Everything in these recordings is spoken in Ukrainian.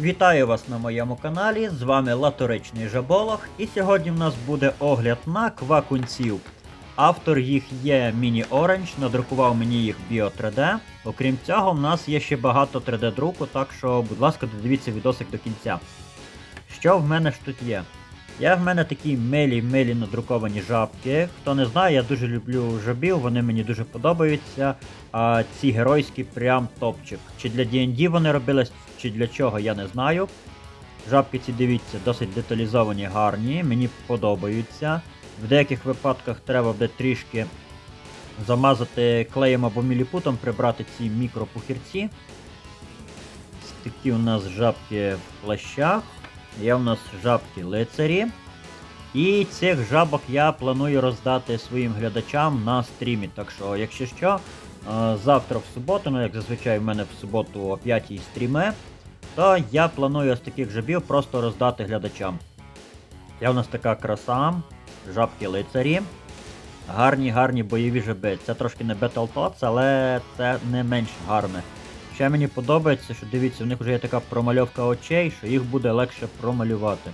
Вітаю вас на моєму каналі, з вами Латоричний Жаболог, і сьогодні в нас буде огляд на квакунців. Автор їх є Міні Orange, надрукував мені їх Bio 3D. Окрім цього, в нас є ще багато 3D-друку, так що, будь ласка, додивіться відосик до кінця. Що в мене ж тут є? Є в мене такі милі-милі надруковані жабки. Хто не знає, я дуже люблю жабів, вони мені дуже подобаються. А ці геройські прям топчик. Чи для D&D вони робились, чи для чого, я не знаю. Жабки ці дивіться, досить деталізовані, гарні, мені подобаються. В деяких випадках треба буде трішки замазати клеєм або міліпутом, прибрати ці мікропухірці. Такі у нас жабки в плащах. Є у нас жабки лицарі. І цих жабок я планую роздати своїм глядачам на стрімі. Так що, якщо що, завтра в суботу, ну як зазвичай в мене в суботу о 5 стріме, то я планую ось таких жабів просто роздати глядачам. Є у нас така краса, жабки лицарі. Гарні, гарні бойові жаби. Це трошки не Battletoads, але це не менш гарне. Ще мені подобається, що дивіться, в них вже є така промальовка очей, що їх буде легше промалювати.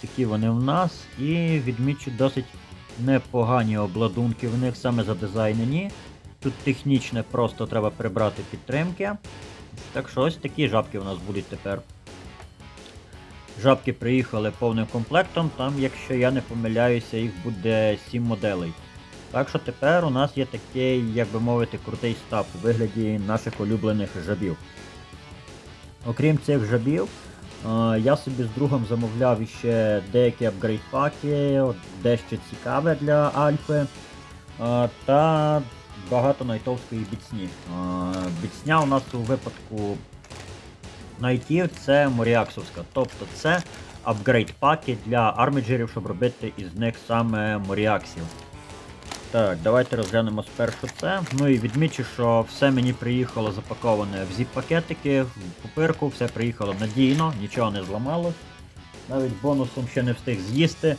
Такі вони в нас. І відмічу досить непогані обладунки в них саме задизайнені. Тут технічне просто треба прибрати підтримки. Так що ось такі жабки у нас будуть тепер. Жабки приїхали повним комплектом, там, якщо я не помиляюся, їх буде 7 моделей. Так що тепер у нас є такий, як би мовити, крутий став у вигляді наших улюблених жабів. Окрім цих жабів, е, я собі з другом замовляв іще деякі апгрейд паки, дещо цікаве для альфи. е, Та багато найтовської біцні. Біцня у нас у випадку найтів це моріаксовська. Тобто це апгрейд паки для арміджерів, щоб робити із них саме моріаксів. Так, давайте розглянемо спершу це. Ну і відмічу, що все мені приїхало запаковане в зіп-пакетики, в пупирку, все приїхало надійно, нічого не зламалось. Навіть бонусом ще не встиг з'їсти.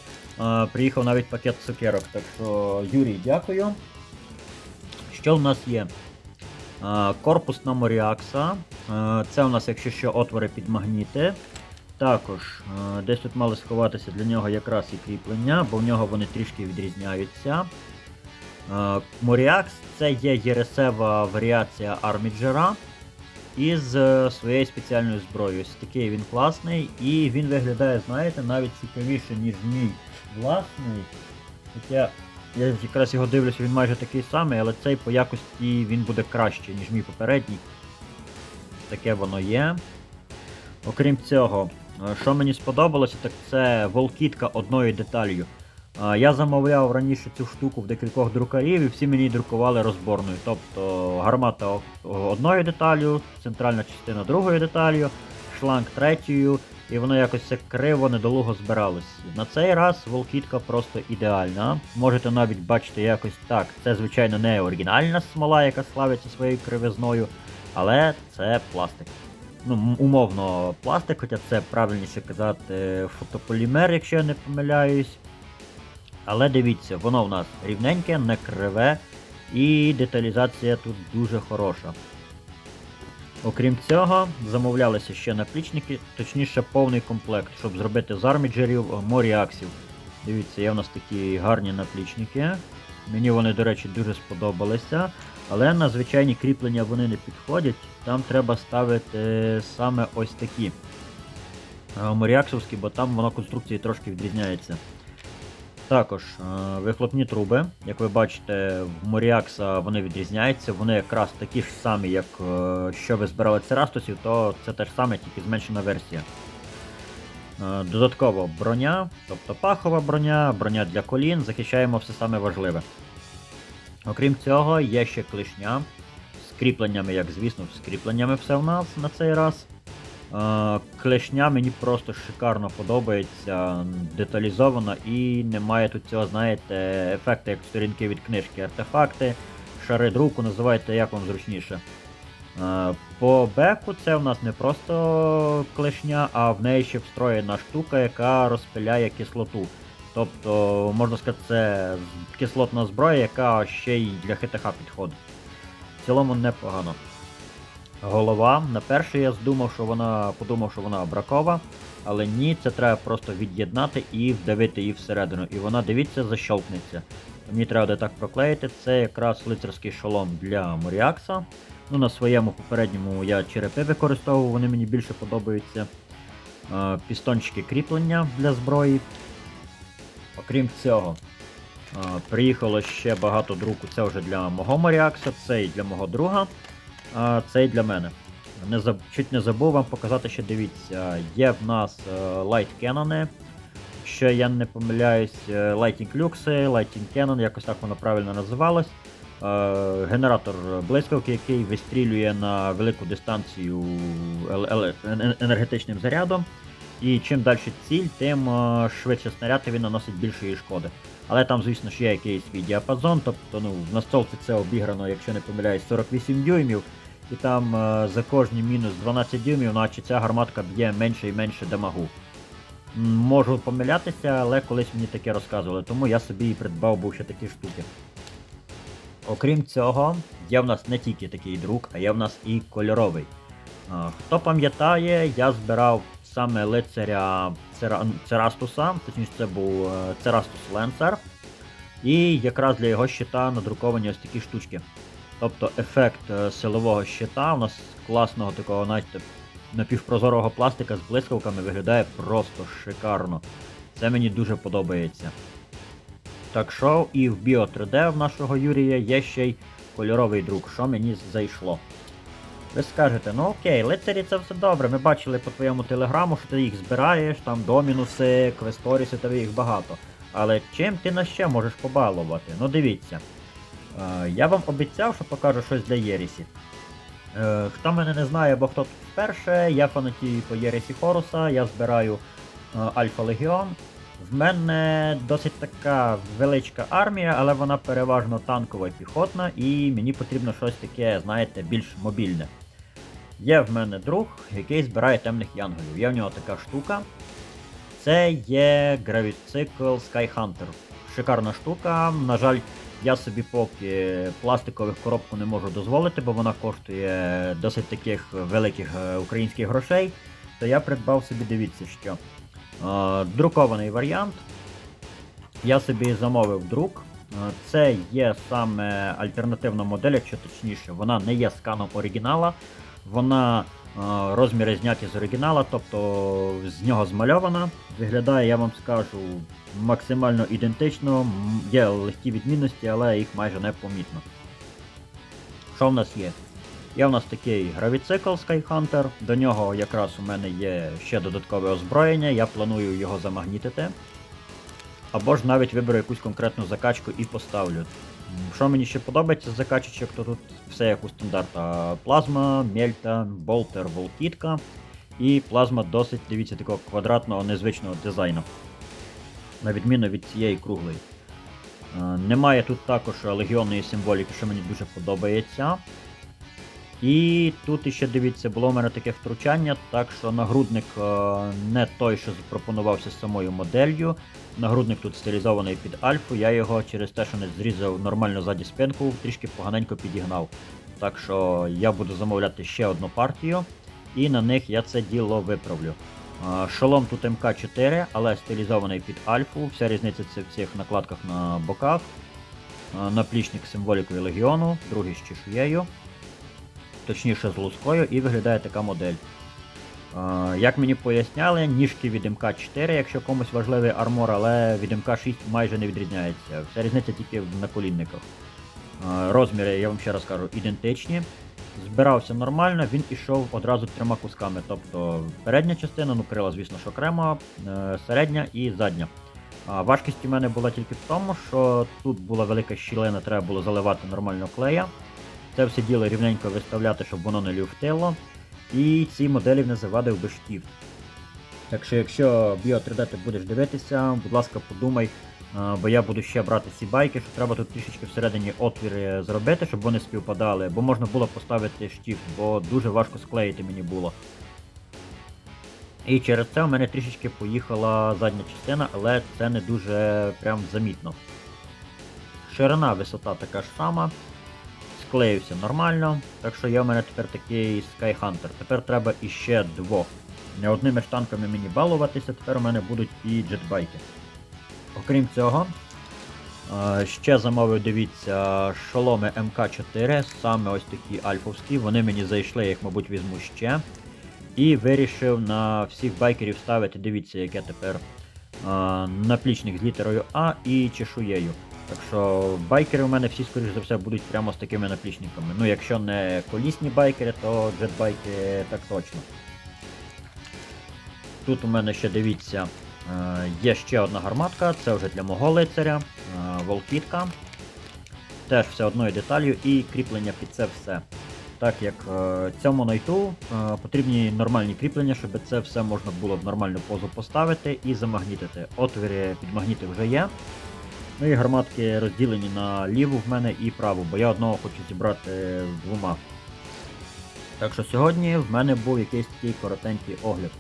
Приїхав навіть пакет цукерок. Так що, Юрій, дякую. Що в нас є? Корпус на Моріакса. Це у нас, якщо що, отвори під магніти. Також десь тут мали сховатися для нього якраз і кріплення, бо в нього вони трішки відрізняються. Моріакс це є єресева варіація арміджера із е, своєю спеціальною зброєю. Ось такий він класний і він виглядає, знаєте, навіть цікавіше, ніж мій власний. Хоча я якраз його дивлюся, він майже такий самий, але цей по якості він буде краще, ніж мій попередній. Таке воно є. Окрім цього, е, що мені сподобалося, так це волкітка одною деталью. Е, Я замовляв раніше цю штуку в декількох друкарів і всі мені друкували розборною. Тобто гармата одною деталю, центральна частина другою деталью, шланг третьою, і воно якось все криво, недолуго збиралось. На цей раз волкітка просто ідеальна. Можете навіть бачити якось так. Це, звичайно, не оригінальна смола, яка славиться своєю кривизною, але це пластик ну, умовно пластик, хоча це правильніше казати фотополімер, якщо я не помиляюсь. Але дивіться, воно в нас рівненьке, не криве, і деталізація тут дуже хороша. Окрім цього, замовлялися ще наплічники, точніше повний комплект, щоб зробити з арміджерів моріаксів. Дивіться, є в нас такі гарні наплічники. Мені вони, до речі, дуже сподобалися. Але на звичайні кріплення вони не підходять. Там треба ставити саме ось такі е, моріаксовські, бо там воно конструкції трошки відрізняється. Також е, вихлопні труби, як ви бачите, в Моріакса вони відрізняються, вони якраз такі ж самі, як е, що ви збирали Церастусів, то це те ж саме, тільки зменшена версія. Е, Додатково броня, тобто пахова броня, броня для колін, захищаємо все саме важливе. Окрім цього, є ще клешня з кріпленнями, як звісно, з кріпленнями все в нас на цей раз. Е, Клешня мені просто шикарно подобається, деталізована і немає тут цього, знаєте, ефекту, як сторінки від книжки, артефакти, шари друку, називайте як вам зручніше. Е, По беку це в нас не просто клешня, а в неї ще встроєна штука, яка розпиляє кислоту. Тобто, можна сказати, це кислотна зброя, яка ще й для ХТХ підходить. В цілому непогано. Голова. На перше я здумав, що вона подумав, що вона бракова, але ні, це треба просто від'єднати і вдавити її всередину. І вона, дивіться, защолкнеться. Мені треба де так проклеїти. Це якраз лицарський шолом для Моріакса. Ну, на своєму попередньому я черепи використовував, вони мені більше подобаються. Е, Пістончики кріплення для зброї. Окрім цього, е, приїхало ще багато друку. Це вже для мого Моріакса, цей для мого друга, а цей для мене. Не заб... Чуть не забув вам показати, що дивіться, є в нас е, Light Cannon, Якщо я не помиляюсь, е, Lighting Lux, Lighting Cannon, якось так воно правильно називалось. Е, Генератор блискавки, який вистрілює на велику дистанцію енергетичним зарядом. І чим далі ціль, тим швидше снаряд і він наносить більшої шкоди. Але там, звісно ж, є якийсь свій діапазон, тобто ну, в настолці це обіграно, якщо не помиляюсь, 48 дюймів. І там е, за кожні мінус 12 дюймів, наче ця гарматка б'є менше і менше дамагу. Можу помилятися, але колись мені таке розказували, тому я собі і придбав був ще такі штуки. Окрім цього, є в нас не тільки такий друк, а є в нас і кольоровий. Хто пам'ятає, я збирав саме лицаря Церастуса, точніше це був е, Церастус Ленсер. І якраз для його щита надруковані ось такі штучки. Тобто ефект е, силового щита у нас класного такого навіть напівпрозорого пластика з блискавками виглядає просто шикарно. Це мені дуже подобається. Так що і в Bio 3D в нашого Юрія є ще й кольоровий друк, що мені зайшло. Ви скажете, ну окей, лицарі це все добре. Ми бачили по твоєму телеграму, що ти їх збираєш, там домінуси, квесторіси, тебе їх багато. Але чим ти нас ще можеш побалувати? Ну дивіться. Е, я вам обіцяв, що покажу щось для Єрісі. Е, хто мене не знає, або хто тут вперше, я фанатію по Єресі Хоруса, я збираю е, Альфа Легіон. В мене досить така величка армія, але вона переважно танкова і піхотна, і мені потрібно щось таке, знаєте, більш мобільне. Є в мене друг, який збирає темних янголів. Є в нього така штука. Це є гравіцикл Skyhunter. Шикарна штука. На жаль, я собі поки пластикових коробку не можу дозволити, бо вона коштує досить таких великих е, українських грошей. То я придбав собі, дивіться, що е, друкований варіант. Я собі замовив друк. Е, Це є саме альтернативна модель, якщо точніше, вона не є сканом оригінала, вона розміри зняті з оригінала, тобто з нього змальована. Виглядає, я вам скажу, максимально ідентично. Є легкі відмінності, але їх майже не помітно. Що в нас є? Є в нас такий гравіцикл Skyhunter, до нього якраз у мене є ще додаткове озброєння, я планую його замагнітити. Або ж навіть виберу якусь конкретну закачку і поставлю. Що мені ще подобається з закачечок, то тут все як у стандарта. Плазма, мельта, болтер, волкітка. І плазма досить, дивіться, такого квадратного незвичного дизайну. На відміну від цієї круглої. Е, Немає тут також легіонної символіки, що мені дуже подобається. І тут іще дивіться, було в мене таке втручання, так що нагрудник е, не той, що запропонувався самою моделлю. Нагрудник тут стилізований під альфу, я його через те, що не зрізав нормально ззаді спинку, трішки поганенько підігнав. Так що я буду замовляти ще одну партію, і на них я це діло виправлю. Е, Шолом тут МК4, але стилізований під альфу. Вся різниця це в цих накладках на боках. Е, Наплічник символікою легіону, другий з чешуєю точніше з лускою, і виглядає така модель. Як мені поясняли, ніжки від МК4, якщо комусь важливий армор, але від МК6 майже не відрізняється. Вся різниця тільки в наколінниках. Розміри, я вам ще раз кажу, ідентичні. Збирався нормально, він ішов одразу трьома кусками. Тобто передня частина, ну крила, звісно, що окремо, е, середня і задня. Важкість у мене була тільки в тому, що тут була велика щілина, треба було заливати нормально клея. Це все діло рівненько виставляти, щоб воно не люфтило. І ці моделі не завадив би штіфт. Так що, якщо Bio 3D ти будеш дивитися, будь ласка, подумай, бо я буду ще брати ці байки, що треба тут трішечки всередині отвіри зробити, щоб вони співпадали, бо можна було поставити штіфт, бо дуже важко склеїти мені було. І через це у мене трішечки поїхала задня частина, але це не дуже прям замітно. Ширина, висота така ж сама. Склеївся нормально, так що є в мене тепер такий Skyhunter. Тепер треба іще двох. Не одними ж танками мені балуватися, тепер у мене будуть і джетбайки. Окрім цього, е, ще замовив, дивіться, шоломи МК4, саме ось такі альфовські, вони мені зайшли, я їх, мабуть, візьму ще. І вирішив на всіх байкерів ставити, дивіться, яке тепер е, наплічник з літерою А і чешуєю. Так що байкери у мене всі, скоріш за все, будуть прямо з такими наплічниками. Ну, якщо не колісні байкери, то джетбайки так точно. Тут у мене ще дивіться, е, є ще одна гарматка, це вже для мого лицаря, е, волкітка. Теж все одною деталью і кріплення під це все. Так як е, цьому найту потрібні нормальні кріплення, щоб це все можна було в нормальну позу поставити і замагнітити. Отвіри під магніти вже є. Ну і гарматки розділені на ліву в мене і праву, бо я одного хочу зібрати двома. Так що сьогодні в мене був якийсь такий коротенький огляд.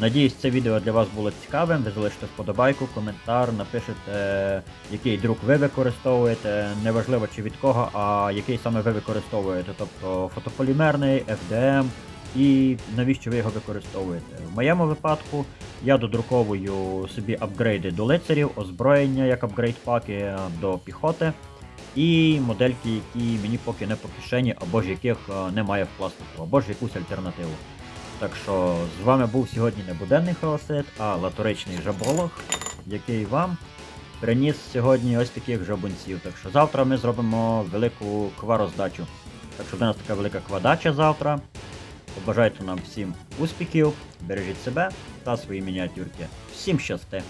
Надіюсь, це відео для вас було цікавим. Ви залишите вподобайку, коментар, напишете, який друк ви використовуєте. Неважливо чи від кого, а який саме ви використовуєте. Тобто фотополімерний, FDM і навіщо ви його використовуєте. В моєму випадку я додруковую собі апгрейди до лицарів, озброєння як апгрейд паки до піхоти. І модельки, які мені поки не по кишені, або ж яких е, немає в пластику, або ж якусь альтернативу. Так що з вами був сьогодні не буденний хаосит, а латоричний жаболог, який вам приніс сьогодні ось таких жабунців. Так що завтра ми зробимо велику квароздачу. Так що в нас така велика квадача завтра. Побажайте нам всім успіхів, бережіть себе та свої мініатюрки. Всім щасти!